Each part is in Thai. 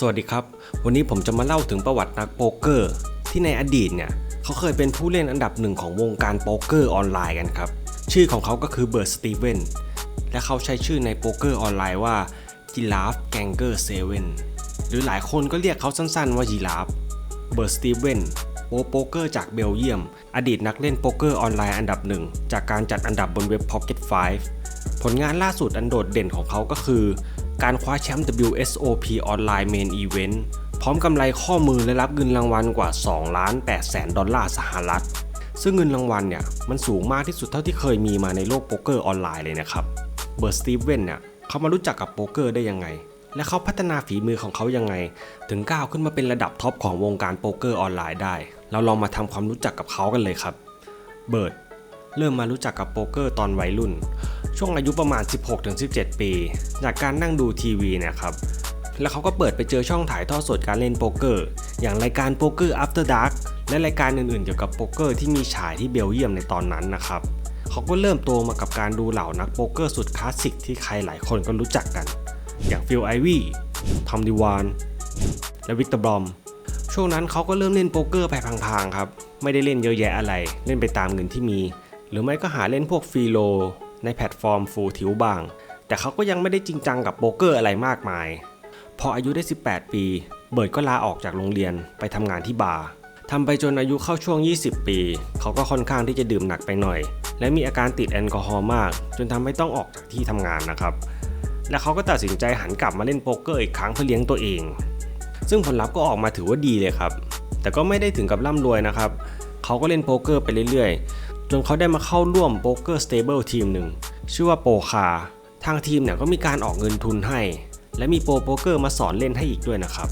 สวัสดีครับ วันนี้ผมจะมาเล่าถึงประวัตินักโป๊กเกอร์ ที่ในอดีตเนี่ยเขาเคยเป็นผู้เล่นอันดับหนึ่งของวงการโป๊กเกอร์ออนไลน์กันครับ ชื่อของเขาก็คือเบิร์ดสตีเวนและเขาใช้ชื่อในโป๊กเกอร์ออนไลน์ว่าจิราฟแกงเกอร์เซเว่นหรือหลายคนก็เรียกเขาสั้นๆว่าจิราฟเบิร์ดสตีเวนโปโป๊กเกอร์จากเบลเยียม อดีตนักเล่นโป๊กเกอร์ออนไลน์อันดับหนึ่งจากการจัดอันดับบนเว็บ Pocket 5 ผลงานล่าสุดอันโดดเด่นของเขาก็คือ การคว้าแชมป์ WSOP ออนไลน์เมนอีเวนต์พร้อมกำไรข้อมือและรับเงินรางวัลกว่า2ล้าน8แสนดอลลาร์สหรัฐ ซึ่งเงินรางวัลเนี่ยมันสูงมากที่สุดเท่าที่เคยมีมาในโลกโป๊กเกอร์ออนไลน์เลยนะครับ เบิร์ดสตีเวนเนี่ยเขามารู้จักกับโป๊กเกอร์ได้ยังไง และเขาพัฒนาฝีมือของเขายังไง ถึงก้าวขึ้นมาเป็นระดับท็อปของวงการโป๊กเกอร์ออนไลน์ได้ เราลองมาทำความรู้จักกับเขากันเลยครับ เบิร์ดเริ่มมารู้จักกับโป๊กเกอร์ตอนวัยรุ่น ช่วงอายุประมาณ 16-17 ปี จากการนั่งดูทีวีนี่ยครับแล้วเขาก็เปิดไปเจอช่องถ่ายทอดสดการเล่นโป๊กเกอร์ อย่างรายการโป๊กเกอร์ After Dark และรายการอื่นๆเกี่ยวกับโป๊กเกอร์ที่มีฉายที่เบลเยียมในตอนนั้นนะครับ เขาก็เริ่มโตมากับการดูเหล่านักโป๊กเกอร์สุดคลาสสิกที่ใครหลายคนก็รู้จักกัน อย่างฟิลไอวี่ทอมดิวาน และวิกเตอร์บอม ช่วงนั้นเขาก็เริ่มเล่นโป๊กเกอร์ไปพางๆครับ ไม่ได้เล่นเยอะแยะอะไร เล่นไปตามเงินที่มี หรือไม่ก็หาเล่นพวกฟรีโล ในแพลตฟอร์มฟูลทิวบาง แต่เขาก็ยังไม่ได้จริงจังกับโป๊กเกอร์อะไรมากมาย พออายุได้ 18 ปี เบิร์ดก็ลาออกจากโรงเรียนไปทำงานที่บาร์ทำไปจนอายุเข้าช่วง 20 ปี เขาก็ค่อนข้างที่จะดื่มหนักไปหน่อย และมีอาการติดแอลกอฮอล์มาก จนทำให้ต้องออกจากที่ทำงานนะครับ และเขาก็ตัดสินใจหันกลับมาเล่นโป๊กเกอร์อีกครั้งเพื่อเลี้ยงตัวเอง ซึ่งผลลัพธ์ก็ออกมาถือว่าดีเลยครับ แต่ก็ไม่ได้ถึงกับร่ำรวยนะครับ เขาก็เล่นโป๊กเกอร์ไปเรื่อยๆ จนเขาได้มาเข้าร่วมโป๊กเกอร์สเตเบิลทีมหนึ่ง ชื่อว่าโปคา ทางทีมเนี่ยก็มีการออกเงินทุนให้ และมีโปรโป๊กเกอร์มาสอนเล่นให้อีกด้วยนะครับ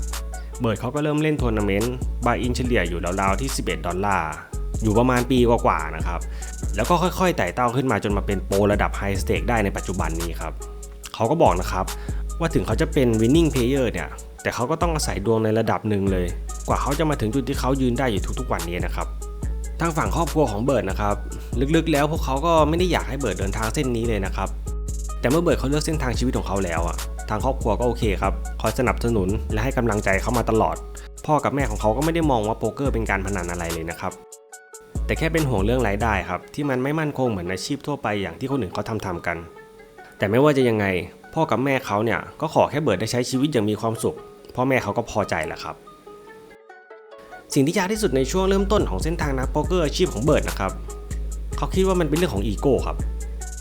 เบิร์ดเขาก็เริ่มเล่นทัวร์นาเมนต์บายอินเฉลี่ยอยู่ราวๆที่ 11 ดอลลาร์ อยู่ประมาณปีกว่าๆนะครับ แล้วก็ค่อยๆไต่เต้าขึ้นมาจนมาเป็นโปรระดับไฮสเต็กได้ในปัจจุบันนี้ครับ เขาก็บอกนะครับว่าถึงเขาจะเป็น winning player เนี่ย แต่เขาก็ต้องอาศัยดวงในระดับหนึ่งเลย กว่าเขาจะมาถึงจุดที่เขายืนได้อยู่ทุกๆวันนี้นะครับ ทางฝั่งครอบครัวของเบิร์ดนะครับ ลึกๆ แล้วพวกเขาก็ไม่ได้อยากให้เบิร์ดเดินทางเส้นนี้เลยนะครับ แต่เมื่อเบิร์ดเขาเลือกเส้นทางชีวิตของเขาแล้วอะทางครอบครัวก็โอเคครับ คอยสนับสนุนและให้กำลังใจเขามาตลอด พ่อกับแม่ของเขาก็ไม่ได้มองว่าโป๊กเกอร์เป็นการพนันอะไรเลยนะครับ แต่แค่เป็นห่วงเรื่องรายได้ครับ ที่มันไม่มั่นคงเหมือนอาชีพทั่วไปอย่างที่คนอื่นเขาทำทำกัน แต่ไม่ว่าจะยังไง พ่อกับแม่เขาเนี่ยก็ขอแค่เบิร์ดได้ใช้ชีวิตอย่างมีความสุข พ่อแม่เขาก็พอใจแหละครับ สิ่งที่ยากที่สุดในช่วงเริ่มต้นของเส้นทางนักโป๊กเกอร์อาชีพของเบิร์ดนะครับ เขาคิดว่ามันเป็นเรื่องของอีโก้ครับ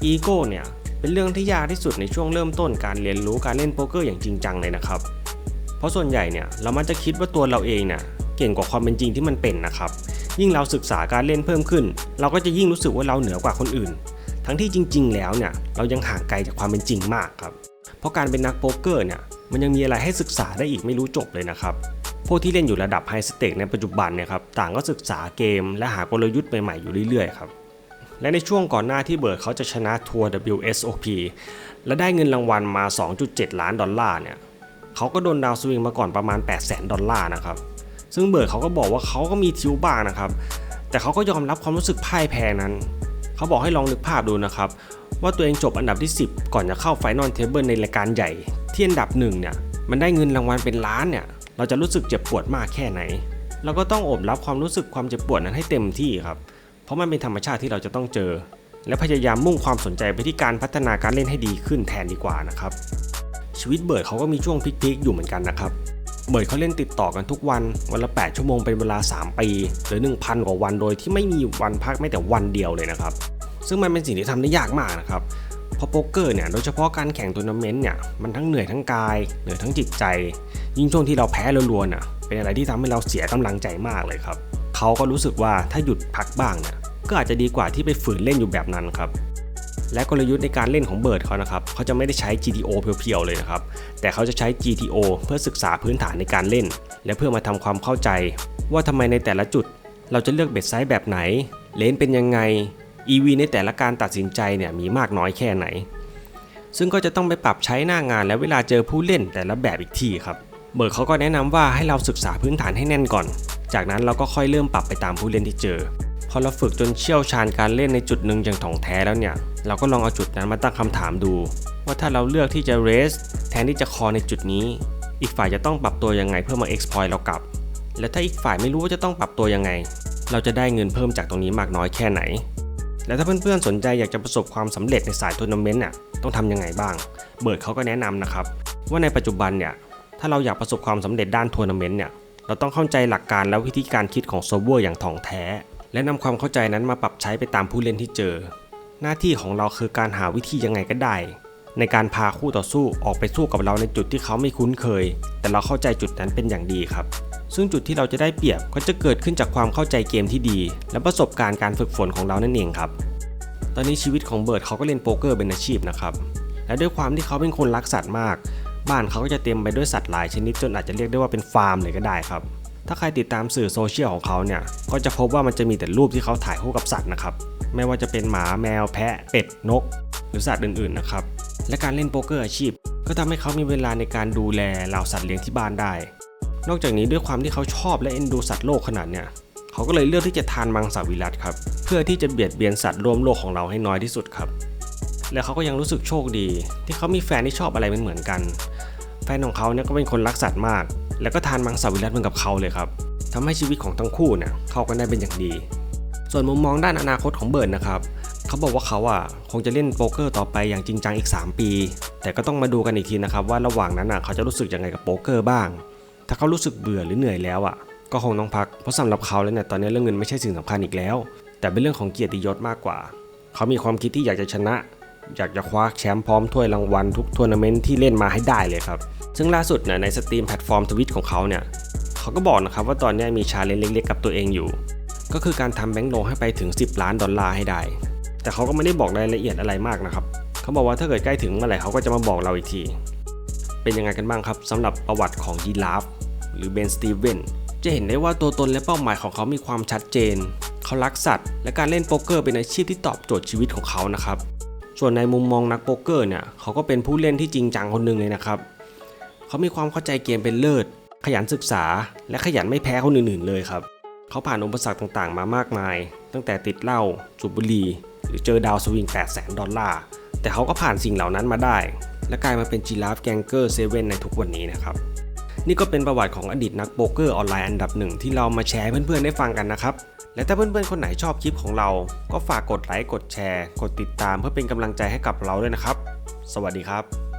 อีโก้เนี่ยเป็นเรื่องที่ยากที่สุดในช่วงเริ่มต้นการเรียนรู้การเล่นโป๊กเกอร์อย่างจริงจังเลยนะครับ เพราะส่วนใหญ่เนี่ยเรามักจะคิดว่าตัวเราเองเนี่ยเก่งกว่าความเป็นจริงที่มันเป็นนะครับ ยิ่งเราศึกษาการเล่นเพิ่มขึ้น เราก็จะยิ่งรู้สึกว่าเราเหนือกว่าคนอื่น ทั้งที่จริง ๆ แล้วเนี่ยเรายังห่างไกลจากความเป็นจริงมากครับ เพราะการเป็นนักโป๊กเกอร์เนี่ยมันยังมีอะไรให้ศึกษาได้อีกไม่รู้จบเลยนะครับ พวกที่เล่นอยู่ระดับไฮสเต็กในปัจจุบันเนี่ยครับต่างก็ศึกษาเกมและหากลยุทธ์ใหม่ๆอยู่เรื่อยๆครับและในช่วงก่อนหน้าที่เบิร์ดเขาจะชนะทัวร์ WSOP และได้เงินรางวัลมา 2.7 ล้านดอลลาร์เนี่ยเขาก็โดนดาวสวิงมาก่อนประมาณ 8 0 0 0 0 0 ดอลลาร์นะครับซึ่งเบิร์ดเขาก็บอกว่าเขาก็มีทิวบ้างนะครับ แต่เขาก็ยอมรับความรู้สึกพ่ายแพ้นั้น เขาบอกให้ลองนึกภาพดูนะครับ ว่าตัวเองจบอันดับที่ 10 ก่อนจะเข้าไฟนอลเทเบิลในรายการใหญ่ ที่อันดับหนึ่งเนี่ยมันได้เงินรางวัลเป็นล้านเนี่ย เราจะรู้สึกเจ็บปวดมากแค่ไหน เราก็ต้องอบรับความรู้สึกความเจ็บปวดนั้นให้เต็มที่ครับ เพราะมันเป็นธรรมชาติที่เราจะต้องเจอ และพยายามมุ่งความสนใจไปที่การพัฒนาการเล่นให้ดีขึ้นแทนดีกว่านะครับ ชีวิตเบิร์ดเขาก็มีช่วงพลิกๆอยู่เหมือนกันนะครับ เบิร์ดเขาเล่นติดต่อกันทุกวัน วันละ 8 ชั่วโมงเป็นเวลา 3 ปีหรือ 1,000 กว่าวันโดยที่ไม่มีวันพักแม้แต่วันเดียวเลยนะครับ ซึ่งมันเป็นสิ่งที่ทำได้ยากมากนะครับ ราะโป๊กเกอร์เนี่ยโดยเฉพาะการแข่งทัวร์นาเมนต์เนี่ยมันทั้งเหนื่อยทั้งกาย เหนื่อยทั้งจิตใจ ยิ่งช่วงที่เราแพ้รัวๆน่ะเป็นอะไรที่ทำให้เราเสียกำลังใจมากเลยครับเขาก็รู้สึกว่าถ้าหยุดพักบ้างเนี่ยก็อาจจะดีกว่าที่ไปฝืนเล่นอยู่แบบนั้นครับและกลยุทธ์ในการเล่นของเบิร์ดเขานะครับเขาจะไม่ได้ใช้ GTO เพียวๆเลยนะครับ แต่เขาจะใช้ GTO เพื่อศึกษาพื้นฐานในการเล่น และเพื่อมาทำความเข้าใจ ว่าทำไมในแต่ละจุด เราจะเลือกเบ็ดไซส์แบบไหน เลนเป็นยังไง EV ในแต่ละการตัดสินใจเนี่ยมีมากน้อยแค่ไหน ซึ่งก็จะต้องไปปรับใช้หน้างานและเวลาเจอผู้เล่นแต่ละแบบอีกทีครับ เบิร์ดเขาก็แนะนำว่าให้เราศึกษาพื้นฐานให้แน่นก่อน จากนั้นเราก็ค่อยเริ่มปรับไปตามผู้เล่นที่เจอ พอเราฝึกจนเชี่ยวชาญการเล่นในจุดหนึ่งอย่างถ่องแท้แล้วเนี่ย เราก็ลองเอาจุดนั้นมาตั้งคำถามดู ว่าถ้าเราเลือกที่จะเรสแทนที่จะคอในจุดนี้ อีกฝ่ายจะต้องปรับตัวยังไงเพื่อมา exploit เรากลับ และถ้าอีกฝ่ายไม่รู้ว่าจะต้องปรับตัวยังไง เราจะได้เงินเพิ่มจากตรงนี้มากน้อยแค่ไหน แล้วถ้าเพื่อนๆสนใจอยากจะประสบความสำเร็จในสายทัวร์นาเมนต์เนี่ยต้องทำยังไงบ้าง เบิร์ดเขาก็แนะนำนะครับ ว่าในปัจจุบันเนี่ยถ้าเราอยากประสบความสำเร็จด้านทัวร์นาเมนต์เนี่ยเราต้องเข้าใจหลักการและวิธีการคิดของเซิร์ฟเวอร์อย่างถ่องแท้ และนำความเข้าใจนั้นมาปรับใช้ไปตามผู้เล่นที่เจอ หน้าที่ของเราคือการหาวิธียังไงก็ได้ ในการพาคู่ต่อสู้ออกไปสู้กับเราในจุดที่เขาไม่คุ้นเคย แต่เราเข้าใจจุดนั้นเป็นอย่างดีครับ ซึ่งจุดที่เราจะได้เปรียบก็จะเกิดขึ้นจากความเข้าใจเกมที่ดี และประสบการณ์การฝึกฝนของเรานั่นเองครับ ตอนนี้ชีวิตของเบิร์ดเขาก็เล่นโป๊กเกอร์เป็นอาชีพนะครับและด้วยความที่เขาเป็นคนรักสัตว์มาก บ้านเขาก็จะเต็มไปด้วยสัตว์หลายชนิดจนอาจจะเรียกได้ว่าเป็นฟาร์มเลยก็ได้ครับ ถ้าใครติดตามสื่อโซเชียลของเขาเนี่ย ก็จะพบว่ามันจะมีแต่รูปที่เขาถ่ายคู่กับสัตว์นะครับ ไม่ว่าจะเป็นหมาแมวแพะเป็ดนก หรือสัตว์อื่นๆนะครับ และการเล่นโป๊กเกอร์อาชีพ ก็ทำให้เขามีเวลาในการดูแลเหล่าสัตว์เลี้ยงที่บ้านได้ นอกจากนี้ด้วยความที่เขาชอบและเอ็นดูสัตว์โลกขนาดเนี่ยเขาก็เลยเลือกที่จะทานมังสวิรัตครับ เพื่อที่จะเบียดเบียนสัตว์ร่วมโลกของเราให้น้อยที่สุดครับ และเขาก็ยังรู้สึกโชคดี ที่เขามีแฟนที่ชอบอะไรเหมือนกัน แฟนของเขาเนี่ยก็เป็นคนรักสัตว์มาก แล้วก็ทานมังสวิรัตเหมือนกับเขาเลยครับทำให้ชีวิตของทั้งคู่เนี่ยเข้ากันได้เป็นอย่างดี ส่วนมุมมองด้านอนาคตของเบิร์ดนะครับเขาบอกว่าเขาอะคงจะเล่นโป๊กเกอร์ต่อไปอย่างจริงจังอีก 3 ปี แต่ก็ต้องมาดูกันอีกทีนะครับว่าระหว่างนั้นอะเขาจะรู้สึกยังไงกับโป๊กเกอร์บ้าง ถ้าเขารู้สึกเบื่อหรือเหนื่อยแล้วอะก็คงต้องพักเพราะสำหรับเขาแล้วเนี่ยตอนนี้เรื่องเงินไม่ใช่สิ่งสำคัญอีกแล้ว แต่เป็นเรื่องของเกียรติยศมากกว่า เขามีความคิดที่อยากจะชนะ อยากจะคว้าแชมป์พร้อมถ้วยรางวัลทุกทัวร์นาเมนต์ที่เล่นมาให้ได้เลยครับซึ่งล่าสุดเนี่ยในสตรีมแพลตฟอร์มทวิตของเขาเนี่ยเขาก็บอกนะครับว่าตอนนี้มีชาเลนจ์เล็กๆกับตัวเองอยู่ ก็คือการทำแบงก์โลให้ไปถึง 10 ล้านดอลลาร์ให้ได้ แต่เขาก็ไม่ได้บอกรายละเอียดอะไรมากนะครับเขาบอกว่าถ้าเกิดใกล้ถึงเมื่อไหร่เขาก็จะมาบอกเราอีกที เป็นยังไงกันบ้างครับสำหรับประวัติของยีราฟหรือเบนสตีเวนจะเห็นได้ว่าตัวตนและเป้าหมายของเขามีความชัดเจน เขารักสัตว์ และการเล่นโป๊กเกอร์เป็นอาชีพที่ตอบโจทย์ชีวิตของเขานะครับ ส่วนในมุมมองนักโป๊กเกอร์เนี่ยเขาก็เป็นผู้เล่นที่จริงจังคนหนึ่งเลยนะครับ เขามีความเข้าใจเกมเป็นเลิศ ขยันศึกษา และขยันไม่แพ้คนอื่นๆเลยครับ เขาผ่านอุปสรรคต่างๆ มามากมาย ตั้งแต่ติดเหล้าสูบบุหรี่ หรือเจอดาวสวิง8 0 0 0 0 ดอลลาร์ แต่เขาก็ผ่านสิ่งเหล่านั้นมาได้ และกลายมาเป็นจีราฟแกงเกอร์เซเว่นในทุกวันนี้นะครับ นี่ก็เป็นประวัติของอดีตนักโป๊กเกอร์ออนไลน์อันดับหนึ่งที่เรามาแชร์เพื่อนๆได้ฟังกันนะครับ และถ้าเพื่อนๆคนไหนชอบคลิปของเรา ก็ฝากกดไลค์ กดแชร์ กดติดตามเพื่อเป็นกำลังใจให้กับเราด้วยนะครับ สวัสดีครับ